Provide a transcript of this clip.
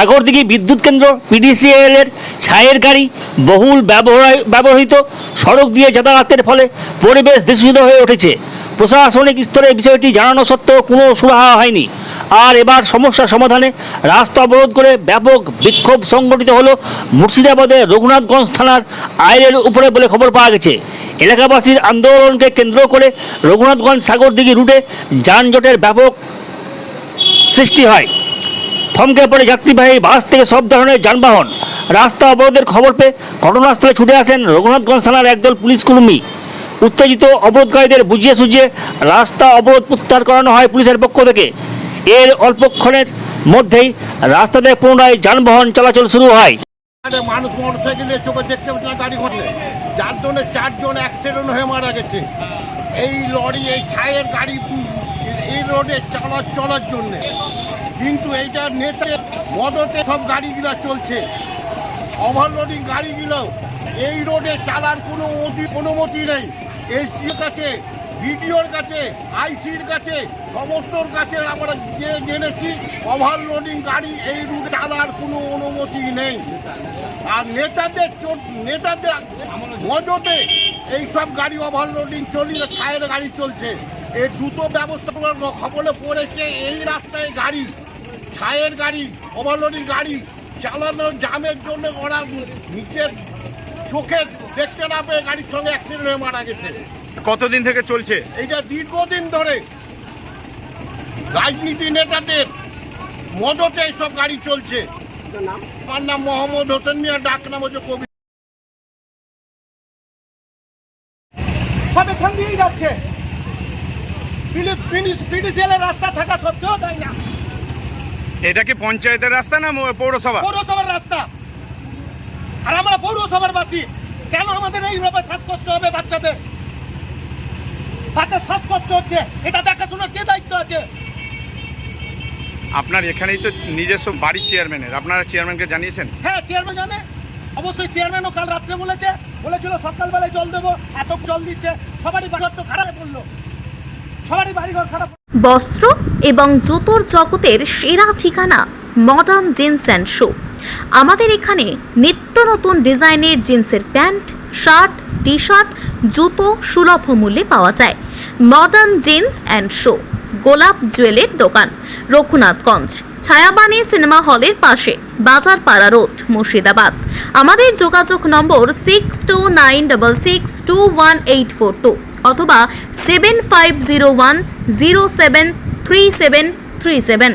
সাগরদিঘি বিদ্যুৎ কেন্দ্র পিডিসিএল এর ছায়ের গাড়ি বহুল ব্যবহৃত। সড়ক দিয়ে যাতায়াতের ফলে পরিবেশ দূষিত হয়ে উঠেছে। প্রশাসনিক স্তরে বিষয়টি জানানো সত্ত্বেও কোনো সুরাহা হয়নি। আর এবার সমস্যা সমাধানে রাস্তা অবরোধ করে ব্যাপক বিক্ষোভ সংগঠিত হলো মুর্শিদাবাদের রঘুনাথগঞ্জ থানার আইনের উপরে বলে খবর পাওয়া গেছে। এলাকাবাসীর আন্দোলনকে কেন্দ্র করে রঘুনাথগঞ্জ সাগরদিঘি রুটে যানজটের ব্যাপক সৃষ্টি হয়। থমকে পড়ে যাত্রীবাহী বাস থেকে সব ধরনের যানবাহন, রাস্তা অবরোধের খবর পেয়ে ঘটনাস্থলে ছুটে আসেন রঘুনাথগঞ্জ থানার একদল পুলিশ কর্মী। উত্তেজিত অবরোধকারীদের বুঝিয়ে সুঝিয়ে রাস্তা অবরোধ প্রত্যাহার করানো হয় পুলিশের পক্ষ থেকে। এর অল্পক্ষণের মধ্যেই রাস্তাতে পুনরায় যানবাহন চলাচল শুরু হয়। মানুষ মোটরসাইকেলে চোখে দেখতে না গাড়ি ঘটলে যার জন্য চারজন অ্যাক্সিডেন্ট হয়ে মারা গেছে। এই লরি, এই ছায়ের গাড়ি এই রোডে চলার চলার জন্য। কিন্তু এইটা নেতা মদতে সব গাড়িগুলো চলছে। ওভারলোডিং গাড়িগুলো এই রোডে চালার কোনো অধি- অনুমতি নেই। এসডির কাছে, বিডিওর কাছে, আইসির কাছে, সমস্তর কাছে আমরা গিয়ে জেনেছি, ওভারলোডিং গাড়ি এই রুটে চালার কোনো অনুমতি নেই। আর নেতাদের চোট নেতাদের মজতে এই সব গাড়ি ওভারলোডিং চলিয়ে ছায়ের গাড়ি চলছে। এই দ্রুত ব্যবস্থা করার খবরে পড়েছে এই রাস্তায় গাড়ি ছায়ের গাড়ি ওভারলোডিং গাড়ি চালানো জামের জন্য ওরা নিজের চোখে দেখতে না পেয়ে গাড়ির সঙ্গে অ্যাক্সিডেন্ট হয়ে মারা গেছে। কতদিন থেকে চলছে? এইটা দীর্ঘদিন ধরে রাজনীতি নেতাদের মদতে এইসব গাড়ি চলছে। আমার নাম মোহাম্মদ হোসেন মিয়া ডাক নাম হচ্ছে কবি। সব এখান দিয়েই যাচ্ছে। রাস্তা থাকা সত্ত্বেও তাই না। এটা কি পঞ্চায়েতের রাস্তা না পৌরসভা? পৌরসভার রাস্তা। আর আমরা পৌরসভার বাসী। কেন আমাদের এইভাবে শ্বাসকষ্ট হবে বাচ্চাদের? তাদের শ্বাসকষ্ট হচ্ছে। এটা দেখাশোনার কে দায়িত্ব আছে? আপনার এখানেই তো নিজস্ব বাড়ি চেয়ারম্যানের। আপনারা চেয়ারম্যানকে জানিয়েছেন? হ্যাঁ চেয়ারম্যান জানে। অবশ্যই চেয়ারম্যানও কাল রাত্রে বলেছে। বলেছিল সকালবেলায় জল দেবো এত জল দিচ্ছে। সবারই বাড়িঘর তো খারাপ খারাপ বস্ত্র এবং জুতোর জগতের সেরা ঠিকানা মডার্ন জিন্স অ্যান্ড শু আমাদের এখানে নিত্য নতুন ডিজাইনের জিন্সের প্যান্ট, শার্ট টি শার্ট জুতো সুলভ মূল্যে পাওয়া যায়। মডার্ন জিন্স অ্যান্ড শো গোলাপ জুয়েলের দোকান, রঘুনাথগঞ্জ। ছায়াবাণী সিনেমা হলের পাশে বাজার পাড়া রোড, মুর্শিদাবাদ। আমাদের যোগাযোগ number six two nine double six two one eight four two অথবা seven five zero one zero seven three seven three seven